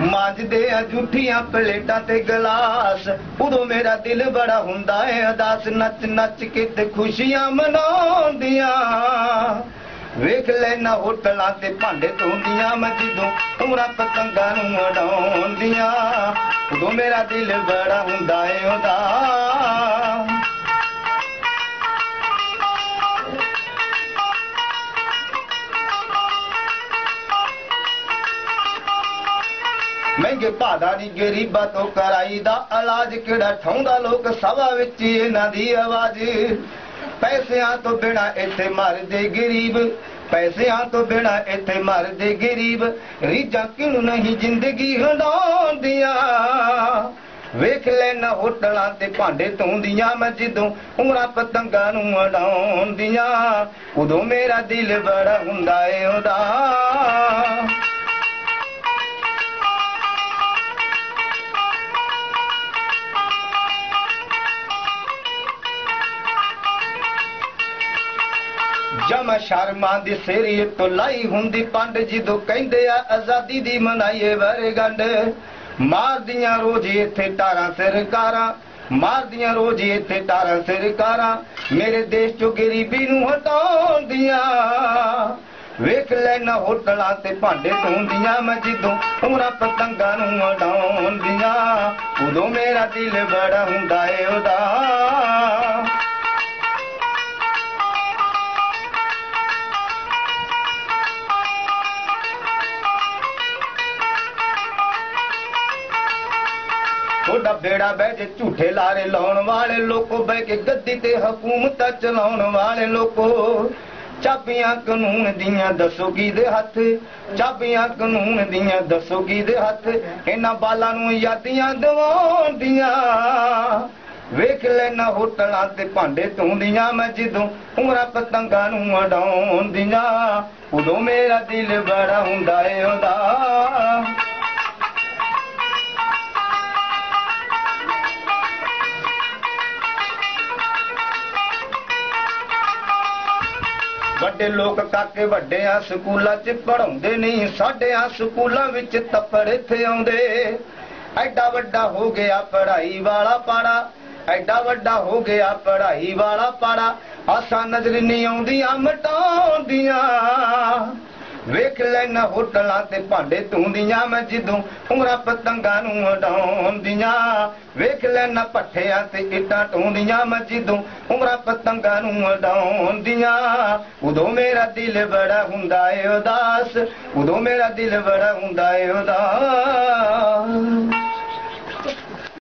ਮਾਂਜਦੇ ਆ ਝੂਠੀਆਂ ਪਲੇਟਾਂ ਤੇ ਗਲਾਸ। ਉਦੋਂ ਮੇਰਾ ਦਿਲ ਬੜਾ ਹੁੰਦਾ ਏ ਅਦਾਸ ਨੱਚ ਨੱਚ ਕੇ ਤੇ ਖੁਸ਼ੀਆਂ ਮਨਾਉਂਦੀਆਂ। ਵੇਖ ਲੈਣਾ ਹੋਟਲਾਂ ਤੇ ਭਾਂਡੇ ਧੋਂਦੀਆਂ ਮੈਂ ਜਦੋਂ ਉਮਰਾਂ ਪਤੰਗਾਂ ਨੂੰ ਉਡਾਉਂਦੀਆਂ ਉਦੋਂ ਮੇਰਾ ਦਿਲ ਬੜਾ ਹੁੰਦਾ ਏ ਉਹਦਾ ਮਹਿੰਗੇ ਭਾਦਾ ਦੀ ਗਰੀਬਾਂ ਤੋਂ ਕਰਾਈ ਦਾ ਇਲਾਜ ਕਿਹੜਾ ਠਾਉਂਦਾ? ਲੋਕ ਸਭਾ ਵਿੱਚ ਇਹਨਾਂ ਦੀ ਆਵਾਜ਼। ਪੈਸਿਆਂ ਤੋਂ ਬਿਨਾ ਇੱਥੇ ਮਰਦੇ ਗਰੀਬ। ਪੈਸਿਆਂ ਤੋਂ ਬਿਨਾ ਇੱਥੇ ਮਰਦੇ ਗਰੀਬ। ਰੀਜਾਂ ਕਿਨੂੰ ਨਹੀਂ ਜ਼ਿੰਦਗੀ ਹੰਡਾਉਂਦੀਆਂ ਵੇਖ ਲੈਣਾ ਹੋਟਲਾਂ ਤੇ ਭਾਂਡੇ ਧੋਂਦੀਆਂ ਮੈਂ ਜਦੋਂ ਉਮਰਾਂ ਪਤੰਗਾਂ ਨੂੰ ਉਡਾਉਂਦੀਆਂ ਉਦੋਂ ਮੇਰਾ ਦਿਲ ਬੜਾ ਹੁੰਦਾ ਏ ਉਹਦਾ ਜਮ ਸ਼ਰਮਾਂ ਦੀ ਸਿਰੀ ਤੋਂ ਹੁੰਦੀ ਪੰਡ ਜਦੋਂ ਕਹਿੰਦੇ ਆ, ਆਜ਼ਾਦੀ ਦੀ ਮਨਾਈਏ ਵਰਗੰਡ। ਮਾਰਦੀਆਂ ਰੋਜ਼ ਇੱਥੇ ਟਾਰਾਂ ਸਰਕਾਰਾਂ, ਮਾਰਦੀਆਂ ਰੋਜ਼ ਇੱਥੇ ਟਾਰਾਂ ਸਰਕਾਰਾਂ, ਮੇਰੇ ਦੇਸ਼ ਚੋਂ ਗਰੀਬੀ ਨੂੰ ਹਟਾਉਂਦੀਆਂ। ਵੇਖ ਲੈਣਾ ਹੋਟਲਾਂ ਤੇ ਭਾਂਡੇ ਧੋਂਦੀਆਂ ਮੈਂ ਜਦੋਂ ਉਮਰਾਂ ਪਤੰਗਾਂ ਨੂੰ ਉਡਾਉਂਦੀਆਂ ਉਦੋਂ ਮੇਰਾ ਦਿਲ ਬੜਾ ਹੁੰਦਾ ਏ ਉਹਦਾ ਤੁਹਾਡਾ ਬੇੜਾ ਬਹਿ ਜੇ ਝੂਠੇ ਲਾਰੇ ਲਾਉਣ ਵਾਲੇ ਲੋਕੋ, ਬਹਿ ਕੇ ਗੱਦੀ ਤੇ ਹਕੂਮਤ ਚਲਾਉਣ ਵਾਲੇ ਲੋਕੋ। ਚਾਬੀਆਂ ਕਾਨੂੰਨ ਦੀਆਂ ਦੱਸੋ ਕੀ ਦੇ ਹੱਥ? ਚਾਬੀਆਂ ਕਾਨੂੰਨ ਦੀਆਂ ਦੱਸੋ ਕੀ ਦੇ ਹੱਥ? ਇਹਨਾਂ ਬਾਲਾਂ ਨੂੰ ਯਾਦੀਆਂ ਦਿਵਾਉਂਦੀਆਂ ਵੇਖ ਲੈਣਾ ਹੋਟਲਾਂ ਤੇ ਭਾਂਡੇ ਧੋਂਦੀਆਂ ਮੈਂ ਜਦੋਂ ਉਮਰਾਂ ਪਤੰਗਾਂ ਨੂੰ ਉਡਾਉਂਦੀਆਂ ਉਦੋਂ ਮੇਰਾ ਦਿਲ ਬੜਾ ਹੁੰਦਾ ਏ ਉਹਦਾ। ਵੱਡੇ ਲੋਕ ਕਾਕੇ ਵੱਡਿਆਂ ਸਕੂਲਾਂ 'ਚ ਪੜਾਉਂਦੇ ਨਹੀਂ ਸਾਡਿਆਂ ਸਕੂਲਾਂ ਵਿੱਚ ਤੱਪੜ ਇੱਥੇ ਆਉਂਦੇ। ਐਡਾ ਵੱਡਾ ਹੋ ਗਿਆ ਪੜ੍ਹਾਈ ਵਾਲਾ ਪਾੜਾ, ਐਡਾ ਵੱਡਾ ਹੋ ਗਿਆ ਪੜ੍ਹਾਈ ਵਾਲਾ ਪਾੜਾ। ਆਸਾਂ ਨਜ਼ਰ ਨਹੀਂ ਆਉਂਦੀਆਂ, ਮਟਾਉਂਦੀਆਂ। ਵੇਖ ਲੈਣਾ ਹੋਟਲਾਂ ਤੇ ਭਾਂਡੇ ਧੋਂਦੀਆਂ ਮੈਂ ਜਦੋਂ ਉਮਰਾਂ ਪਤੰਗਾਂ ਨੂੰ ਉਡਾਉਂਦੀਆਂ ਵੇਖ ਲੈਣਾ ਪੱਠਿਆਂ ਤੇ ਇੱਟਾਂ ਢੋਂਦੀਆਂ ਮੈਂ ਜਦੋਂ ਉਮਰਾਂ ਪਤੰਗਾਂ ਨੂੰ ਉਡਾਉਂਦੀਆਂ ਉਦੋਂ ਮੇਰਾ ਦਿਲ ਬੜਾ ਹੁੰਦਾ ਏ ਉਦਾਸ, ਉਦੋਂ ਮੇਰਾ ਦਿਲ ਬੜਾ ਹੁੰਦਾ ਏ ਉਦਾਸ।